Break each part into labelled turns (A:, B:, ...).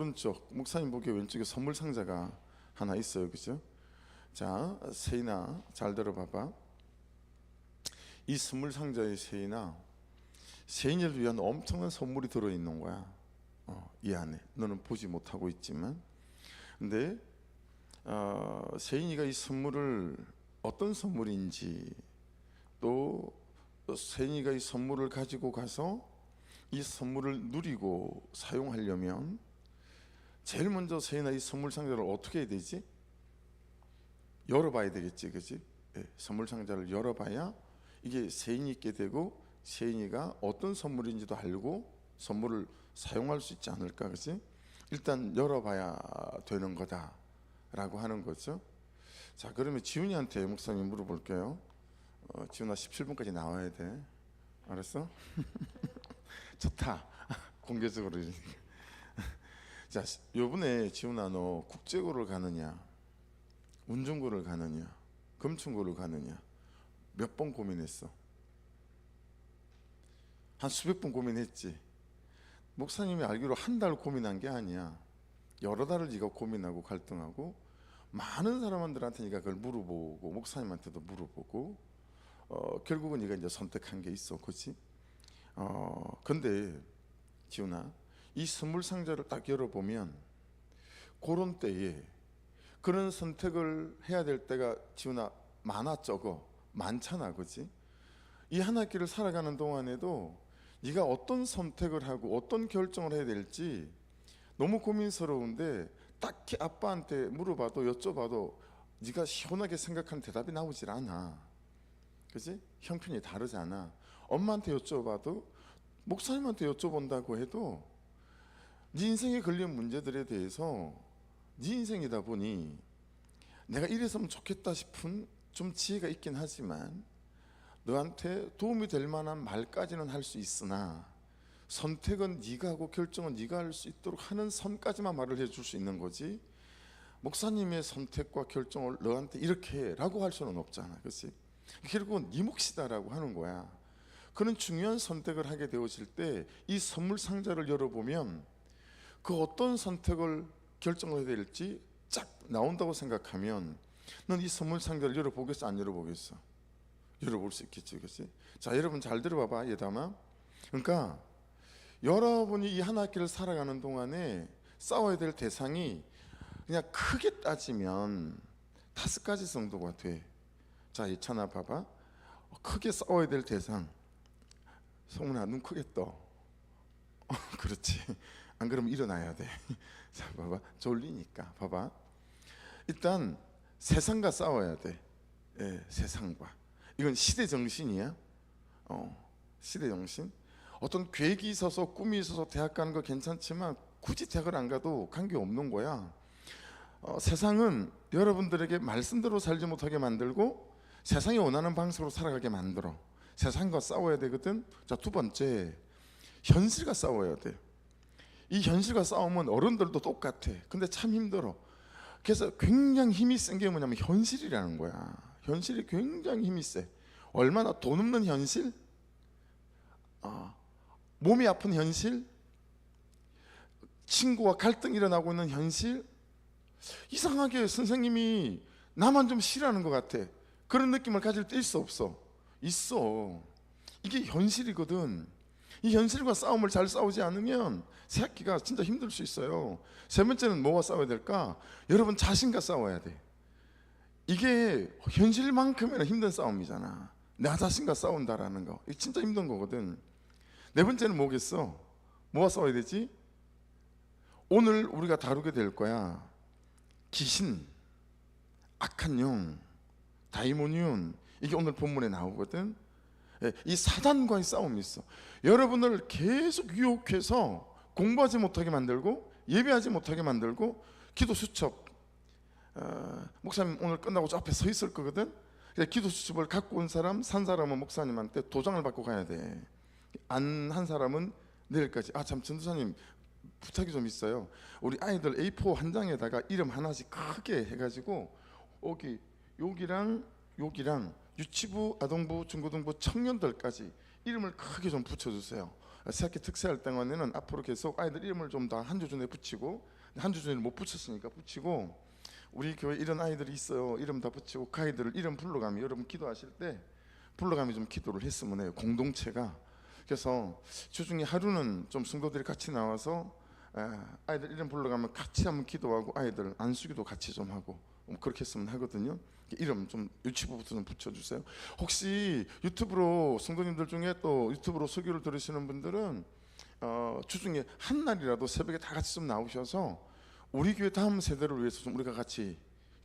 A: 오른쪽 목사님 보기에 왼쪽에 선물 상자가 하나 있어요, 그죠? 자, 세인아 잘 들어봐봐. 이 선물 상자의 세인아, 세인이를 위한 엄청난 선물이 들어 있는 거야. 어, 이 안에 너는 보지 못하고 있지만, 근데 어, 세인이가 이 선물을 어떤 선물인지 또 세인이가 이 선물을 가지고 가서 이 선물을 누리고 사용하려면 제일 먼저 세인아 이 선물 상자를 어떻게 해야 되지? 열어봐야 되겠지, 그지? 예, 선물 상자를 열어봐야 이게 세인이 있게 되고 세인이가 어떤 선물인지도 알고 선물을 사용할 수 있지 않을까, 그지? 일단 열어봐야 되는 거다라고 하는 거죠. 자, 그러면 지훈이한테 목사님 물어볼게요. 어, 지훈아 17분까지 나와야 돼. 알았어? 좋다. 공개적으로. 자, 요번에 지훈아 너 국제고를 가느냐? 운전고를 가느냐? 금천고를 가느냐? 몇 번 고민했어? 한 수백 번 고민했지. 목사님이 알기로 한 달 고민한 게 아니야. 여러 달을 네가 고민하고 갈등하고 많은 사람들한테 네가 그걸 물어보고 목사님한테도 물어보고 어, 결국은 네가 이제 선택한 게 있어, 그렇지? 어, 근데 지훈아, 이 선물 상자를 딱 열어보면 그런 때에 그런 선택을 해야 될 때가 지훈아 많아 적어 많잖아, 그렇지? 이 한 학기를 살아가는 동안에도 네가 어떤 선택을 하고 어떤 결정을 해야 될지 너무 고민스러운데 딱히 아빠한테 물어봐도 여쭤봐도 네가 시원하게 생각하는 대답이 나오질 않아. 그지? 형편이 다르잖아. 엄마한테 여쭤봐도 목사님한테 여쭤본다고 해도 네 인생에 걸린 문제들에 대해서 네 인생이다 보니 내가 이랬으면 좋겠다 싶은 좀 지혜가 있긴 하지만 너한테 도움이 될 만한 말까지는 할 수 있으나 선택은 네가 하고 결정은 네가 할 수 있도록 하는 선까지만 말을 해줄 수 있는 거지 목사님의 선택과 결정을 너한테 이렇게 해라고 할 수는 없잖아 그렇지 결국은 네 몫이다라고 하는 거야. 그런 중요한 선택을 하게 되어질 때 이 선물 상자를 열어보면 그 어떤 선택을 결정해야 될지 쫙 나온다고 생각하면 넌 이 선물 상자를 열어보겠어 안 열어보겠어 열어볼 수 있겠지 그렇지 자 여러분 잘 들어봐봐 예담아 그러니까 여러분이 이 한 학기를 살아가는 동안에 싸워야 될 대상이 그냥 크게 따지면 다섯 가지 정도가 돼. 자, 이찬아 봐봐. 크게 싸워야 될 대상. 성훈아 눈 크게 떠. 어, 그렇지. 안 그러면 일어나야 돼. 자, 봐봐. 졸리니까. 봐봐. 일단 세상과 싸워야 돼. 예, 세상과. 이건 시대 정신이야. 어, 시대 정신. 어떤 계획이 있어서 꿈이 있어서 대학 가는 거 괜찮지만 굳이 대학을 안 가도 관계 없는 거야. 어, 세상은 여러분들에게 말씀대로 살지 못하게 만들고 세상이 원하는 방식으로 살아가게 만들어. 세상과 싸워야 되거든. 자, 두 번째. 현실과 싸워야 돼. 이 현실과 싸우면 어른들도 똑같아. 근데 참 힘들어. 그래서 굉장히 힘이 센 게 뭐냐면 현실이라는 거야. 현실이 굉장히 힘이 세. 얼마나 돈 없는 현실? 아, 몸이 아픈 현실, 친구와 갈등 일어나고 있는 현실, 이상하게 선생님이 나만 좀 싫어하는 것 같아. 그런 느낌을 가질 때 있어 없어? 있어. 이게 현실이거든. 이 현실과 싸움을 잘 싸우지 않으면 새 학기가 진짜 힘들 수 있어요. 세 번째는 뭐와 싸워야 될까? 여러분 자신과 싸워야 돼. 이게 현실만큼이나 힘든 싸움이잖아. 나 자신과 싸운다라는 거. 이게 진짜 힘든 거거든. 네 번째는 뭐겠어? 뭐와 싸워야 되지? 오늘 우리가 다루게 될 거야. 귀신, 악한 영, 다이모니온 이게 오늘 본문에 나오거든. 예, 이 사단과의 싸움이 있어. 여러분을 계속 유혹해서 공부하지 못하게 만들고 예배하지 못하게 만들고 기도 수첩. 어, 목사님 오늘 끝나고 저 앞에 서 있을 거거든. 기도 수첩을 갖고 온 사람, 산 사람은 목사님한테 도장을 받고 가야 돼. 안 한 사람은 내일까지 아 참 전도사님 부탁이 좀 있어요. 우리 아이들 A4 한 장에다가 이름 하나씩 크게 해가지고 여기 여기랑 여기랑 유치부, 아동부, 중고등부, 청년들까지 이름을 크게 좀 붙여주세요. 새학기 특세할 때에는 앞으로 계속 아이들 이름을 좀 더 한 주 전에 붙이고 한 주 전에 못 붙였으니까 붙이고 우리 교회 이런 아이들이 있어요. 이름 다 붙이고 그 아이들을 이름 불러가며 여러분 기도하실 때 불러가며 좀 기도를 했으면 해요. 공동체가 그래서 주중에 하루는 좀 성도들이 같이 나와서 에, 아이들 이름 불러가면 같이 한번 기도하고 아이들 안수기도 같이 좀 하고 뭐 그렇게 했으면 하거든요. 이름 좀 유치부부터 좀 붙여주세요. 혹시 유튜브로 성도님들 중에 또 유튜브로 설교를 들으시는 분들은 어, 주중에 한 날이라도 새벽에 다 같이 좀 나오셔서 우리 교회 다음 세대를 위해서 좀 우리가 같이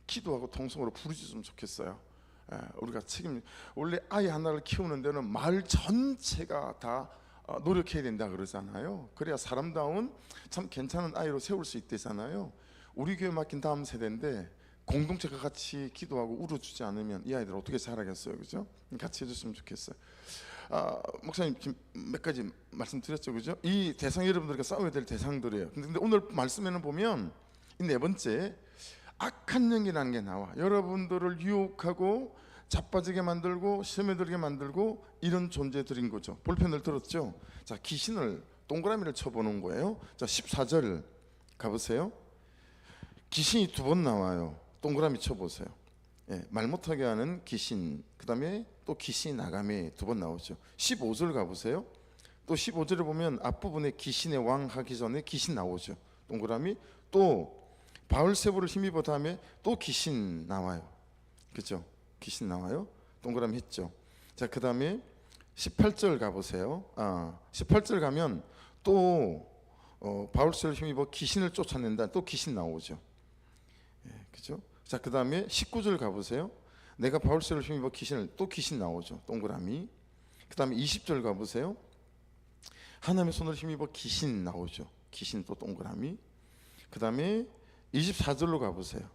A: 기도하고 통성으로 부르짖으면 좋겠어요. 예, 우리가 책임 원래 아이 하나를 키우는 데는 마을 전체가 다 어, 노력해야 된다 그러잖아요. 그래야 사람다운 참 괜찮은 아이로 세울 수 있대잖아요. 우리 교회 맡긴 다음 세대인데 공동체가 같이 기도하고 울어주지 않으면 이 아이들 어떻게 자라겠어요, 그죠? 같이 해줬으면 좋겠어요. 아, 목사님 지금 몇 가지 말씀드렸죠, 그죠? 이 대상 여러분들과 싸워야 될 대상들이에요. 근데 오늘 말씀에는 보면 이 네 번째 악한 영이라는 게 나와. 여러분들을 유혹하고 자빠지게 만들고 시험에 들게 만들고 이런 존재들인 거죠. 볼펜을 들었죠? 자, 귀신을 동그라미를 쳐보는 거예요. 자, 14절 가보세요. 귀신이 두 번 나와요. 동그라미 쳐보세요. 예, 말 못하게 하는 귀신, 그 다음에 또 귀신 나감이 두 번 나오죠. 15절 가보세요. 또 15절에 보면 앞부분에 귀신의 왕 하기 전에 귀신 나오죠. 동그라미 또 바울세보를 힘입어 다음에 또 귀신 나와요. 그죠? 귀신 나와요. 동그라미 했죠. 자, 그 다음에 18절 가보세요. 아, 18절 가면 또 어, 바울세를 힘입어 귀신을 쫓아낸다. 또 귀신 나오죠. 예, 그죠? 자, 그 다음에 19절 가보세요. 내가 바울세를 힘입어 귀신을 또 귀신 나오죠. 동그라미. 그 다음에 20절 가보세요. 하나님의 손을 힘입어 귀신 나오죠. 귀신 또 동그라미. 그 다음에 24절로 가보세요.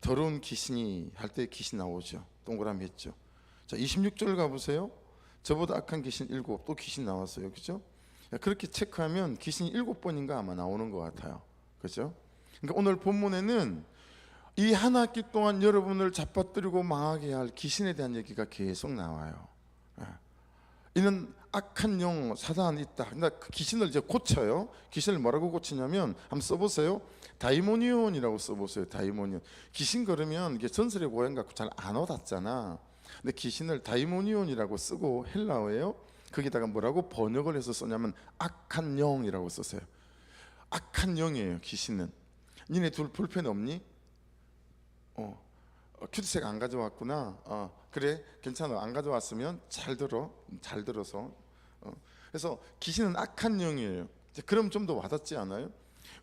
A: 더러운 귀신이 할 때 귀신 나오죠. 동그라미 했죠. 자, 26절 가보세요. 저보다 악한 귀신 일곱 또 귀신 나왔어요. 그죠? 그렇게 체크하면 귀신이 일곱 번인가 아마 나오는 것 같아요. 그죠? 그러니까 오늘 본문에는 이 한 학기 동안 여러분을 잡아뜨리고 망하게 할 귀신에 대한 얘기가 계속 나와요. 예. 이는 악한 영 사단 있다. 그러니까 그 귀신을 이제 고쳐요. 귀신을 뭐라고 고치냐면 한번 써보세요. 다이모니온이라고 써보세요. 다이모니온. 귀신 그러면 이게 전설의 고향 갖고 잘 안 와닿잖아. 근데 귀신을 다이모니온이라고 쓰고 헬라어예요. 거기다가 뭐라고 번역을 해서 썼냐면 악한 영이라고 썼어요. 악한 영이에요. 귀신은. 니네 둘 볼펜 없니? 어, 어, 큐티색 안 가져왔구나. 어, 그래 괜찮아. 안 가져왔으면 잘 들어. 잘 들어서. 어. 그래서 귀신은 악한 영이에요. 그럼 좀 더 와닿지 않아요?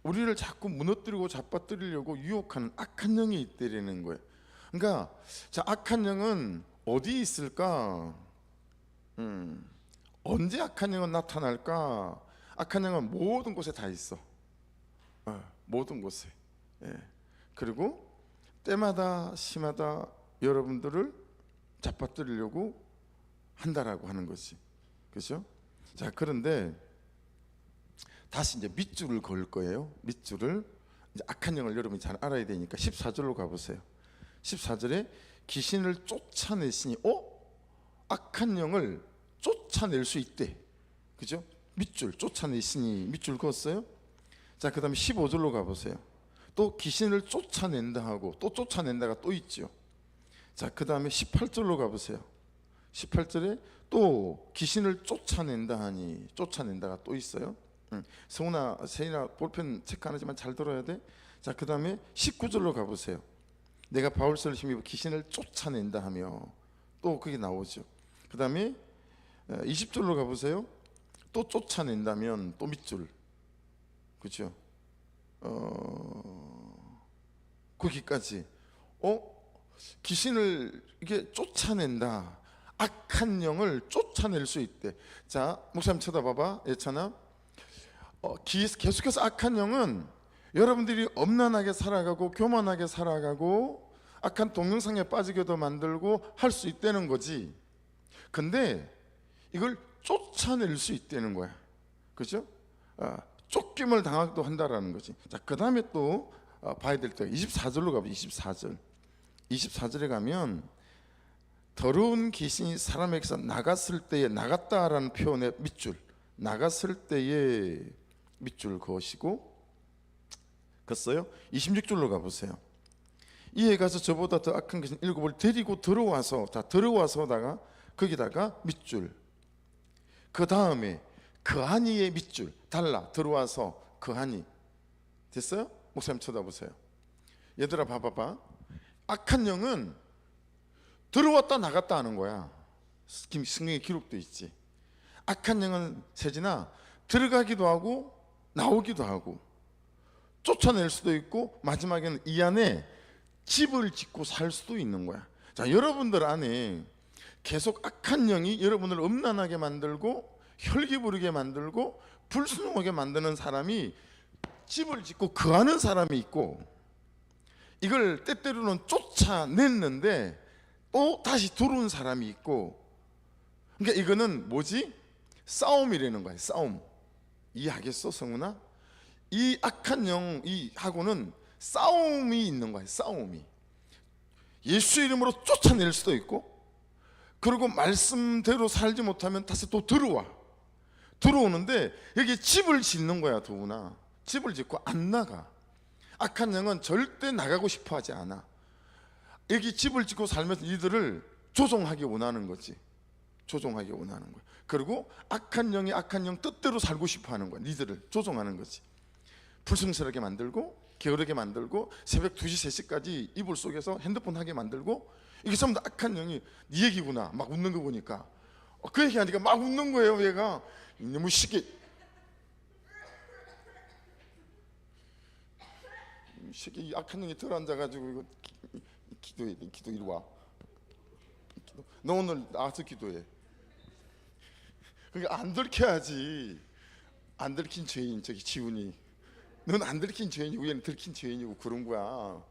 A: 우리를 자꾸 무너뜨리고 잡아뜨리려고 유혹하는 악한 영이 있다라는 거예요. 그러니까 자 악한 영은 어디 있을까? 음, 언제 악한 영은 나타날까? 악한 영은 모든 곳에 다 있어. 어, 모든 곳에. 예. 그리고 때마다 시마다 여러분들을 잡아뜨리려고 한다라고 하는 것이 그렇죠? 자 그런데 다시 이제 밑줄을 걸 거예요. 밑줄을 이제 악한 영을 여러분이 잘 알아야 되니까 14절로 가보세요. 14절에 귀신을 쫓아내시니 어? 악한 영을 쫓아낼 수 있대. 그죠? 밑줄 쫓아내시니 밑줄 그었어요? 자 그다음에 15절로 가 보세요. 또 귀신을 쫓아낸다 하고 또 쫓아낸다가 또 있죠. 자, 그 다음에 18절로 가 보세요. 18절에 또 귀신을 쫓아낸다 하니 쫓아낸다가 또 있어요. 응. 성훈아, 세인아 볼펜 체크 안 하지만 잘 들어야 돼. 자, 그 다음에 19절로 가 보세요. 내가 바울서를 힘입어 귀신을 쫓아낸다 하며 또 그게 나오죠. 그 다음에 20절로 가 보세요. 또 쫓아낸다면 또 밑줄. 그렇죠? 어, 거기까지. 어? 귀신을 이게 쫓아낸다. 악한 영을 쫓아낼 수 있대. 자 목사님 쳐다봐봐. 예찬아 어, 기, 계속해서 악한 영은 여러분들이 엄난하게 살아가고 교만하게 살아가고 악한 동영상에 빠지게도 만들고 할 수 있다는 거지. 근데 이걸 쫓아낼 수 있다는 거야. 그죠? 아, 쫓김을 당하기도 한다라는 거지. 자, 그 다음에 또 어, 봐야 될 때가 24절로 가보 24절. 24절에 가면 더러운 귀신이 사람에게서 나갔을 때에 나갔다라는 표현의 밑줄 나갔을 때에 밑줄 그으시고 걷어요 26줄로 가보세요 이에 가서 저보다 더 악한 것은 일곱을 데리고 들어와서 다 들어와서다가 거기다가 밑줄 그 다음에 그하니의 밑줄 달라 들어와서 그하니 됐어요? 목사님 쳐다보세요. 얘들아 봐봐봐. 악한 영은 들어왔다 나갔다 하는 거야. 김- 성경에 기록돼 있지. 악한 영은 세진아 들어가기도 하고 나오기도 하고 쫓아낼 수도 있고 마지막에는 이 안에 집을 짓고 살 수도 있는 거야. 자, 여러분들 안에 계속 악한 영이 여러분을 음란하게 만들고 혈기 부르게 만들고 불순종하게 만드는 사람이 집을 짓고 거하는 사람이 있고 이걸 때때로는 쫓아냈는데 또 다시 들어온 사람이 있고 그러니까 이거는 뭐지? 싸움이라는 거야. 싸움. 이해하겠어, 성훈아? 이 악한 영 이 하고는 싸움이 있는 거예요. 싸움이. 예수 이름으로 쫓아낼 수도 있고, 그리고 말씀대로 살지 못하면 다시 또 들어와. 들어오는데 여기 집을 짓는 거야, 도구나. 집을 짓고 안 나가. 악한 영은 절대 나가고 싶어 하지 않아. 여기 집을 짓고 살면서 이들을 조종하기 원하는 거지. 조종하기 원하는 거야. 그리고 악한 영이 악한 영 뜻대로 살고 싶어 하는 거야. 니들을 조종하는 거지. 불성실하게 만들고 게으르게 만들고 새벽 2시 3시까지 이불 속에서 핸드폰 하게 만들고 이게 전부 다 악한 영이 네 얘기구나 막 웃는 거 보니까 어, 그 얘기하니까 막 웃는 거예요 얘가 너무 쉽게 새끼 이 악한 영이 들어앉아가지고 이거 기- 기도해 기도 이리 와. 기도. 너 오늘 나와서 기도해. 그러니까 안 들켜야지. 안 들킨 죄인 저기 지훈이. 넌 안 들킨 죄인이고 얘는 들킨 죄인이고 그런 거야.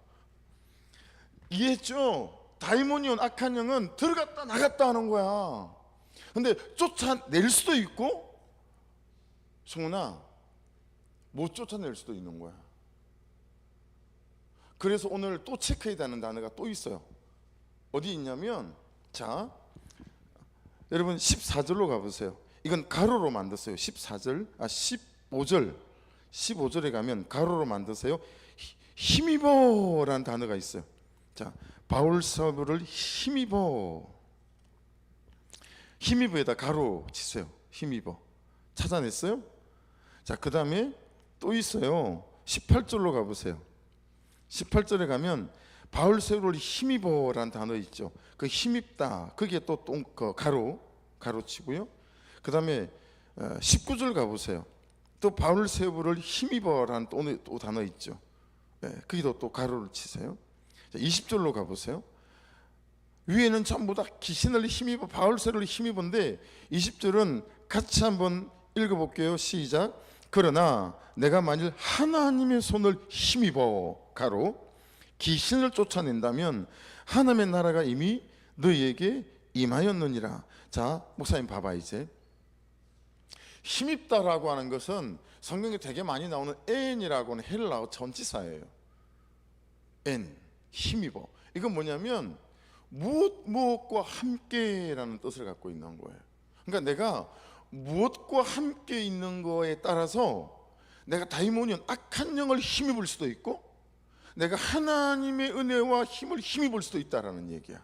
A: 이해했죠? 다이모니온 악한 영은 들어갔다 나갔다 하는 거야. 근데 쫓아낼 수도 있고 성훈아 못 쫓아낼 수도 있는 거야 그래서 오늘 또 체크해야 되는 단어가 또 있어요 어디 있냐면 자 여러분 14절로 가보세요 이건 가로로 만들었어요 14절 아 15절 15절에 가면 가로로 만드세요. 히- 힘입어라는 단어가 있어요. 자, 바울 사도를 힘입어. 힘입어에다 가로 치세요. 힘입어. 찾아냈어요? 자, 그 다음에 또 있어요. 18절로 가 보세요. 18절에 가면 바울 세우를 힘입어라는 단어 있죠. 그 힘입다. 그게 또 똥, 그 가로 가로 치고요. 그 다음에 19절 가 보세요. 또 바울 세부를 힘입어라는 또, 또 단어 있죠. 예, 거기도 또 가로를 치세요. 자, 20절로 가보세요. 위에는 전부 다 귀신을 힘입어 바울 세를 힘입은데 20절은 같이 한번 읽어볼게요. 시작. 그러나 내가 만일 하나님의 손을 힘입어 가로 귀신을 쫓아낸다면 하나님의 나라가 이미 너희에게 임하였느니라. 자, 목사님 봐봐 이제. 힘입다라고 하는 것은 성경에 되게 많이 나오는 N이라고 하는 헬라어 전치사예요. N 힘입어. 이건 뭐냐면 무엇 무엇과 함께라는 뜻을 갖고 있는 거예요. 그러니까 내가 무엇과 함께 있는 거에 따라서 내가 다이모니온 악한 영을 힘입을 수도 있고 내가 하나님의 은혜와 힘을 힘입을 수도 있다라는 얘기야.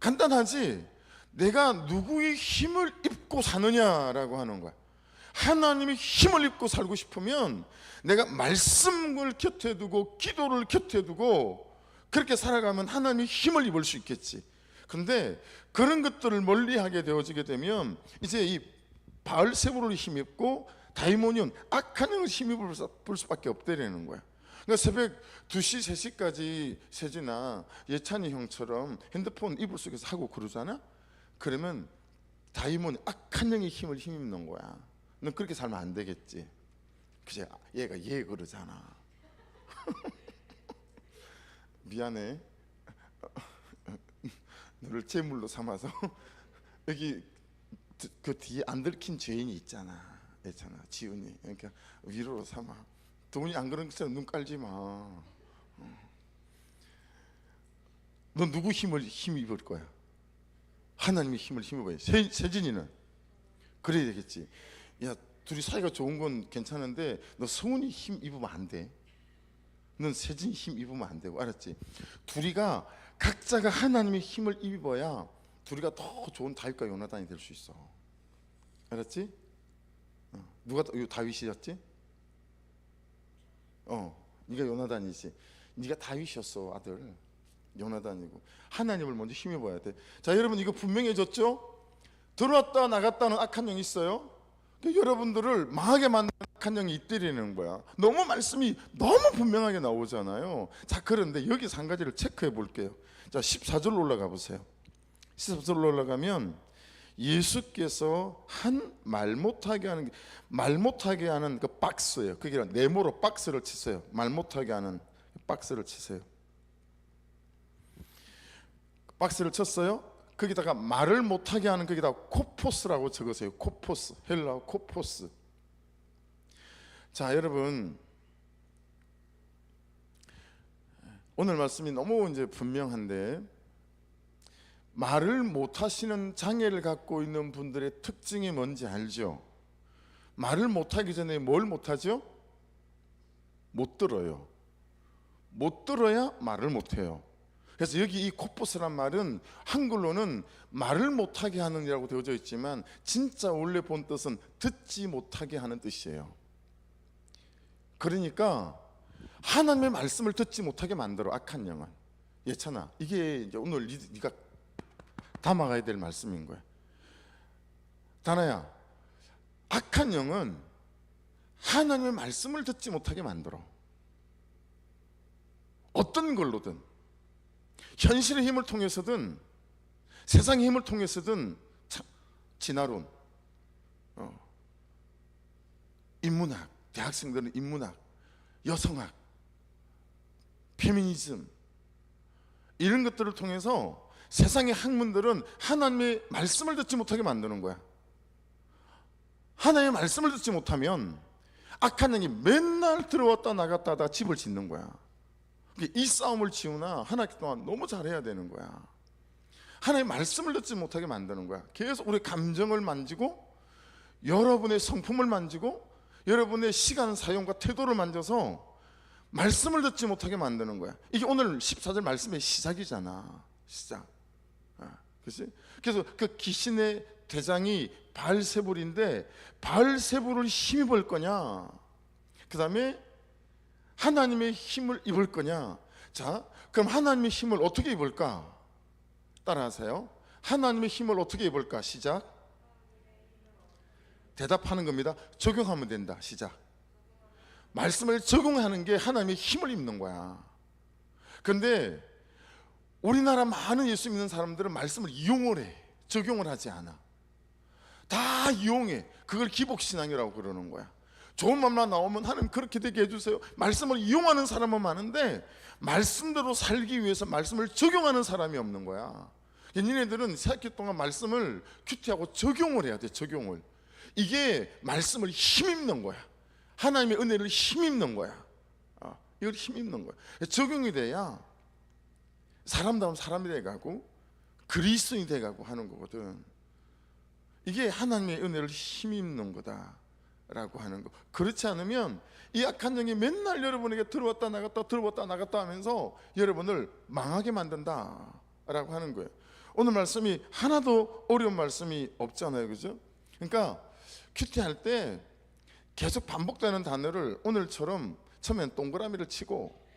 A: 간단하지. 내가 누구의 힘을 입고 사느냐라고 하는 거야. 하나님의 힘을 입고 살고 싶으면 내가 말씀을 곁에 두고 기도를 곁에 두고 그렇게 살아가면 하나님의 힘을 입을 수 있겠지. 근데 그런 것들을 멀리하게 되어지게 되면 이제 이 바알 세부를 힘입고 다이모니온 악한 영을 힘입을 수밖에 없다라는 거야. 그러니까 새벽 2시, 3시까지 세진아 예찬이 형처럼 핸드폰 이불 속에서 하고 그러잖아. 그러면 다이몬 악한 영의 힘을 힘입는 거야. 넌 그렇게 살면 안 되겠지. 그제 얘가 얘 그러잖아. 미안해. 너를 제물로 삼아서 여기 드- 그 뒤에 안 들킨 죄인이 있잖아. 있잖아. 지훈이. 그러니까 위로로 삼아. 돈이 안 그런 것처럼 눈 깔지 마. 어. 너 누구 힘을 힘입을 거야? 하나님의 힘을 힘입어야 세, 세진이는 그래야 되겠지 야 둘이 사이가 좋은 건 괜찮은데 너 성훈이 힘 입으면 안 돼. 넌 세진이 힘 입으면 안 되고 알았지? 둘이가 각자가 하나님의 힘을 입어야 둘이가 더 좋은 다윗과 요나단이 될 수 있어. 알았지? 어. 누가 다윗이었지? 어, 네가 요나단이지. 네가 다윗이었어 아들. 요나단이고 하나님을 먼저 힘입어야 돼. 자 여러분 이거 분명해졌죠? 들어왔다 나갔다는 악한 영이 있어요. 그 여러분들을 망하게 만드는 악한 영이 있더라는 거야. 너무 말씀이 너무 분명하게 나오잖아요. 자 그런데 여기서 한 가지를 체크해 볼게요. 자 14절로 올라가 보세요. 14절로 올라가면 예수께서 한 말 못하게 하는 말 못하게 하는 그 박스예요. 그게 네모로 박스를 치세요. 말 못하게 하는 박스를 치세요. 박스를 쳤어요. 거기다가 말을 못하게 하는 거기다 코포스라고 적으세요. 코포스 헬라어 코포스. 자 여러분 오늘 말씀이 너무 이제 분명한데 말을 못 하시는 장애를 갖고 있는 분들의 특징이 뭔지 알죠? 말을 못 하기 전에 뭘 못 하죠? 못 들어요. 못 들어야 말을 못 해요. 그래서 여기 이 코포스란 말은 한글로는 말을 못하게 하는이라고 되어져 있지만 진짜 원래 본 뜻은 듣지 못하게 하는 뜻이에요. 그러니까 하나님의 말씀을 듣지 못하게 만들어 악한 영은 예찬아 이게 오늘 네- 네가 담아가야 될 말씀인 거야. 다나야 악한 영은 하나님의 말씀을 듣지 못하게 만들어. 어떤 걸로든 현실의 힘을 통해서든 세상의 힘을 통해서든 참, 진화론, 어, 인문학, 대학생들은 인문학, 여성학, 페미니즘 이런 것들을 통해서 세상의 학문들은 하나님의 말씀을 듣지 못하게 만드는 거야. 하나님의 말씀을 듣지 못하면 악한 영이 맨날 들어왔다 나갔다 하다 집을 짓는 거야. 이 싸움을 지우나 한 학기 동안 너무 잘해야 되는 거야. 하나님의 말씀을 듣지 못하게 만드는 거야. 계속 우리 감정을 만지고 여러분의 성품을 만지고 여러분의 시간 사용과 태도를 만져서 말씀을 듣지 못하게 만드는 거야. 이게 오늘 14절 말씀의 시작이잖아. 시작. 아, 그렇지? 그래서 그 귀신의 대장이 바알세불인데 바알세불을 힘입을 거냐? 그 다음에 하나님의 힘을 입을 거냐? 자, 그럼 하나님의 힘을 어떻게 입을까? 따라하세요. 하나님의 힘을 어떻게 입을까? 시작. 대답하는 겁니다. 적용하면 된다. 시작. 말씀을 적용하는 게 하나님의 힘을 입는 거야. 그런데 우리나라 많은 예수 믿는 사람들은 말씀을 이용을 해. 적용을 하지 않아. 다 이용해. 그걸 기복신앙이라고 그러는 거야. 좋은 말만 나오면 하나님 그렇게 되게 해주세요. 말씀을 이용하는 사람은 많은데 말씀대로 살기 위해서 말씀을 적용하는 사람이 없는 거야. 니네들은 새학기 동안 말씀을 큐티하고 적용을 해야 돼. 적용을. 이게 말씀을 힘입는 거야. 하나님의 은혜를 힘입는 거야. 아, 이걸 힘입는 거야. 적용이 돼야 사람다운 사람이 돼가고 그리스도인이 돼가고 하는 거거든. 이게 하나님의 은혜를 힘입는 거다라고 하는 거. 그렇지 않으면 이 악한 영이 맨날 여러분에게 들어왔다 나갔다 들어왔다 나갔다 하면서 여러분을 망하게 만든다라고 하는 거예요. 오늘 말씀이 하나도 어려운 말씀이 없잖아요, 그죠? 그러니까 큐티 할 때 계속 반복되는 단어를 오늘처럼 처음엔 동그라미를 치고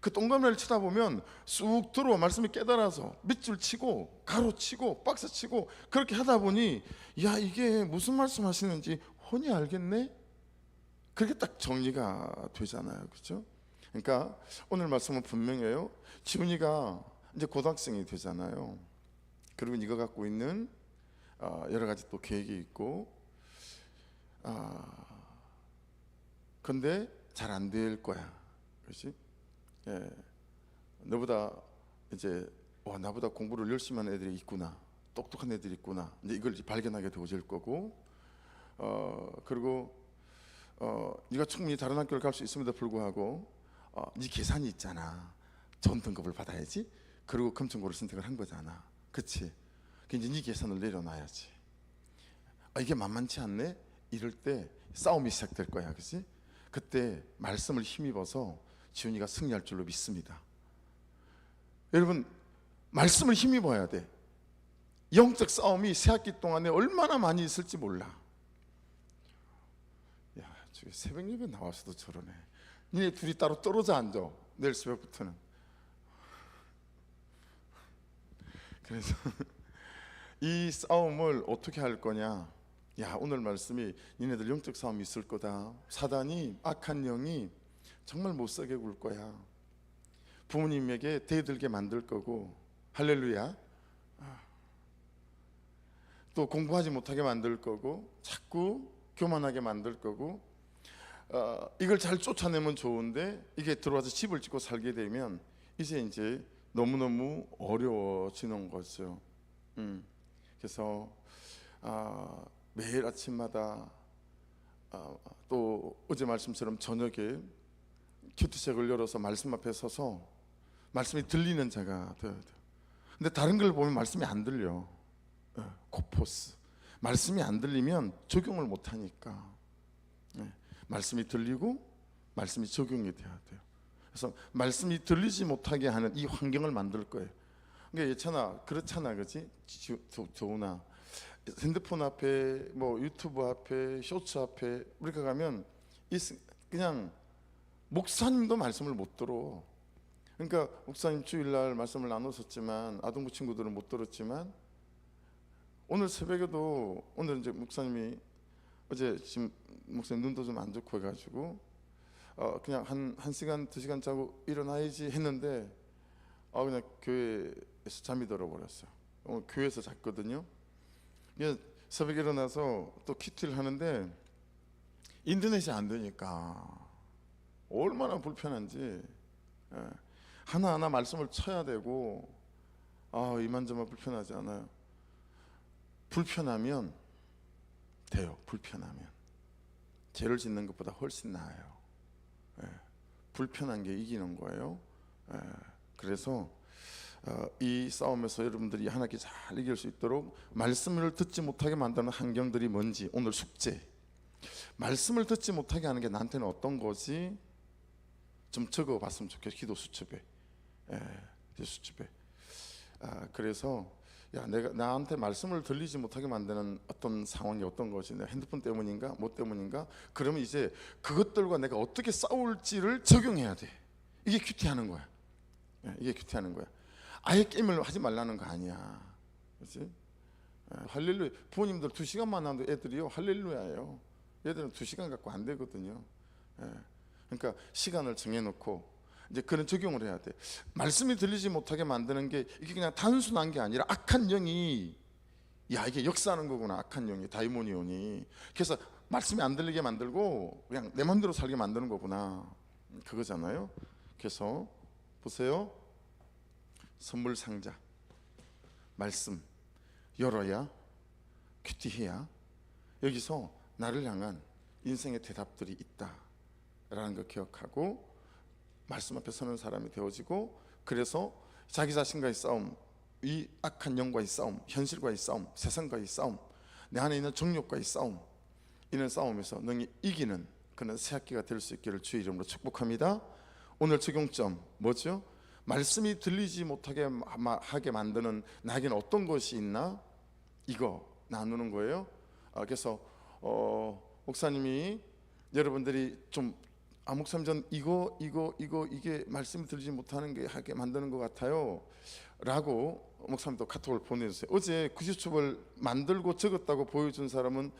A: 그 동그라미를 치다 보면 쑥 들어와 말씀이 깨달아서 밑줄 치고 가로 치고 박스 치고 그렇게 하다 보니 야 이게 무슨 말씀 하시는지 혼이 알겠네? 그렇게 딱 정리가 되잖아요. 그렇죠? 그러니까 오늘 말씀은 분명해요. 지훈이가 이제 고등학생이 되잖아요. 그리고 네가 갖고 있는 어, 여러 가지 또 계획이 있고 아 근데 잘 안 될 거야. 그렇지 예, 너보다 이제 와 나보다 공부를 열심히 하는 애들이 있구나, 똑똑한 애들이 있구나. 이제 이걸 발견하게 되어질 거고, 어 그리고 어 네가 충분히 다른 학교를 갈 수 있음에도 불구하고 어, 네 계산이 있잖아. 전 등급을 받아야지. 그리고 금천고를 선택을 한 거잖아. 그치? 그 이제 네 계산을 내려놔야지. 아, 이게 만만치 않네. 이럴 때 싸움이 시작될 거야, 그렇지? 그때 말씀을 힘입어서 지훈이가 승리할 줄로 믿습니다. 여러분 말씀을 힘입어야 돼. 영적 싸움이 새 학기 동안에 얼마나 많이 있을지 몰라. 야, 저기 새벽 예배 나와서도 저러네. 니네 둘이 따로 떨어져 앉아. 내일 새벽부터는. 그래서 이 싸움을 어떻게 할 거냐? 야, 오늘 말씀이 니네들 영적 싸움이 있을 거다. 사단이 악한 영이 정말 못 살게 굴 거야. 부모님에게 대들게 만들 거고 할렐루야. 또 공부하지 못하게 만들 거고 자꾸 교만하게 만들 거고 어, 이걸 잘 쫓아내면 좋은데 이게 들어와서 집을 짓고 살게 되면 이제 이제 너무 너무 어려워지는 거죠. 음, 그래서 아, 매일 아침마다 아, 또 어제 말씀처럼 저녁에 큐티책을 열어서 말씀 앞에 서서 말씀이 들리는 자가 되어야 돼요. 근데 다른 걸 보면 말씀이 안 들려. 예, 코포스. 말씀이 안 들리면 적용을 못 하니까. 예, 말씀이 들리고 말씀이 적용이 돼야 돼요. 그래서 말씀이 들리지 못하게 하는 이 환경을 만들 거예요. 그러니까 예찬아 그렇잖아, 그렇지? 조우나 핸드폰 앞에 뭐 유튜브 앞에 쇼츠 앞에 우리가 가면 이 그냥 목사님도 말씀을 못 들어. 그러니까 목사님 주일날 말씀을 나눴었지만 아동부 친구들은 못 들었지만 오늘 새벽에도 오늘 이제 목사님이 어제 지금 목사님 눈도 좀 안 좋고 해가지고 어 그냥 한 한 시간 두 시간 자고 일어나야지 했는데 아 그냥 교회에서 잠이 들어버렸어요. 오늘 교회에서 잤거든요. 새벽에 일어나서 또 키트를 하는데 인터넷이 안 되니까 얼마나 불편한지 예. 하나하나 말씀을 쳐야 되고 아 이만저만 불편하지 않아요. 불편하면 돼요. 불편하면 죄를 짓는 것보다 훨씬 나아요. 예. 불편한 게 이기는 거예요. 예. 그래서 어, 이 싸움에서 여러분들이 하나님께 잘 이길 수 있도록 말씀을 듣지 못하게 만드는 환경들이 뭔지 오늘 숙제. 말씀을 듣지 못하게 하는 게 나한테는 어떤 거지? 좀 적어봤으면 좋겠어. 기도 수첩에, 예, 수첩에. 아, 그래서 야 내가 나한테 말씀을 들리지 못하게 만드는 어떤 상황이 어떤 것이 내 핸드폰 때문인가? 뭐 때문인가? 그러면 이제 그것들과 내가 어떻게 싸울지를 적용해야 돼. 이게 큐티하는 거야. 예, 이게 큐티하는 거야. 아예 게임을 하지 말라는 거 아니야. 그렇지 예, 할렐루야. 부모님들 두 시간만 하도 애들이요? 할렐루야예요. 얘들은 두 시간 갖고 안 되거든요. 예, 그러니까 시간을 정해놓고 이제 그런 적용을 해야 돼. 말씀이 들리지 못하게 만드는 게 이게 그냥 단순한 게 아니라 악한 영이 야 이게 역사하는 거구나. 악한 영이 다이모니온이. 그래서 말씀이 안 들리게 만들고 그냥 내 마음대로 살게 만드는 거구나. 그거잖아요. 그래서 보세요. 선물 상자. 말씀. 열어야 큐티해야. 여기서 나를 향한 인생의 대답들이 있다 라는 걸 기억하고 말씀 앞에 서는 사람이 되어지고 그래서 자기 자신과의 싸움, 이 악한 영과의 싸움, 현실과의 싸움, 세상과의 싸움, 내 안에 있는 정욕과의 싸움 이런 싸움에서 능히 이기는 그런 새학기가 될 수 있기를 주의 이름으로 축복합니다. 오늘 적용점 뭐죠? 말씀이 들리지 못하게 하게 만드는 나에게는 어떤 것이 있나? 이거 나누는 거예요. 아, 그래서 어, 목사님이 여러분들이 좀 아, 목사님 전 이거 이거 이거 이게 말씀 들지 못하는 게 하게 만드는 것 같아요. 라고 목사님도 카톡을 보내주세요. 어제 구시첩을 만들고 적었다고 보여준 사람은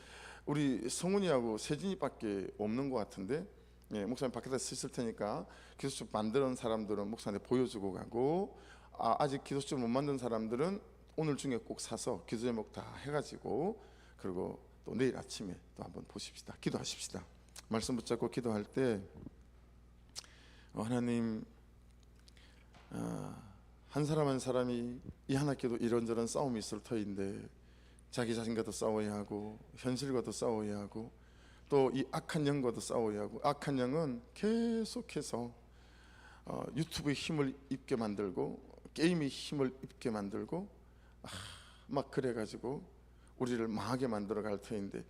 A: 우리 성훈이하고 세진이밖에 없는 것 같은데 예, 목사님 밖에다 쓰실 테니까 기도첩 만드는 사람들은 목사님한테 보여주고 가고 아, 아직 기도첩 못 만든 사람들은 오늘 중에 꼭 사서 기도 제목 다 해가지고 그리고 또 내일 아침에 또 한번 보십시다. 기도하십시다. 말씀 붙잡고 기도할 때 어, 하나님 어, 한 사람 한 사람이 이 하나께도 이런저런 싸움이 있을 터인데 자기 자신과도 싸워야 하고 현실과도 싸워야 하고 또 이 악한 영과도 싸워야 하고 악한 영은 계속해서 어, 유튜브에 힘을 입게 만들고 게임에 힘을 입게 만들고 아, 막 그래가지고 우리를 망하게 만들어 갈 터인데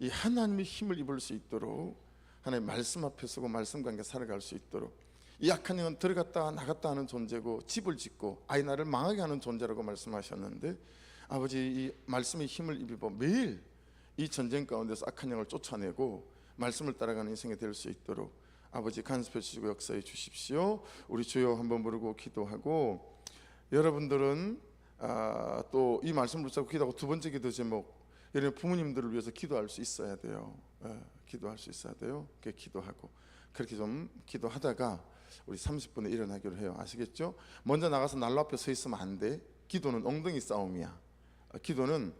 A: 이 하나님의 힘을 입을 수 있도록 하나님 말씀 앞에 서고 말씀 관계 살아갈 수 있도록 이 약한 영은 들어갔다 나갔다 하는 존재고 집을 짓고 아이 나를 망하게 하는 존재라고 말씀하셨는데 아버지 이 말씀의 힘을 입어 매일 이 전쟁 가운데서 악한 영을 쫓아내고 말씀을 따라가는 인생이 될 수 있도록 아버지 간섭해 주시고 역사해 주십시오. 우리 주여 한번 부르고 기도하고 여러분들은 아, 또 이 말씀을 붙잡고 기도하고 두 번째 기도 제목 여러분 부모님들을 위해서 기도할 수 있어야 돼요. 예, 기도할 수 있어야 돼요. 그렇게 기도하고 그렇게 좀 기도하다가 우리 30분에 일어나기로 해요. 아시겠죠? 먼저 나가서 난로 앞에 서 있으면 안 돼. 기도는 엉덩이 싸움이야. 어, 기도는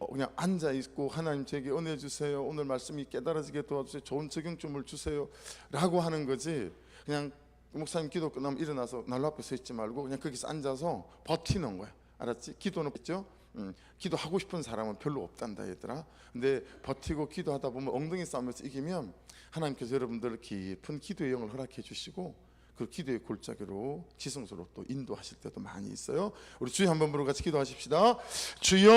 A: 어, 그냥 앉아 있고 하나님 제게 은혜 주세요. 오늘 말씀이 깨달아지게 도와주세요. 좋은 적용점을 주세요라고 하는 거지. 그냥 목사님 기도 끝나면 일어나서 난로 앞에 서 있지 말고 그냥 거기서 앉아서 버티는 거야. 알았지? 기도는 있죠? 음, 기도하고 싶은 사람은 별로 없단다 얘들아. 근데 버티고 기도하다 보면 엉덩이 싸움에서 이기면 하나님께서 여러분들 깊은 기도의 영을 허락해 주시고 그 기도의 골짜기로 지성소로 또 인도하실 때도 많이 있어요. 우리 주여 한번 부르고 같이 기도하십시다. 주여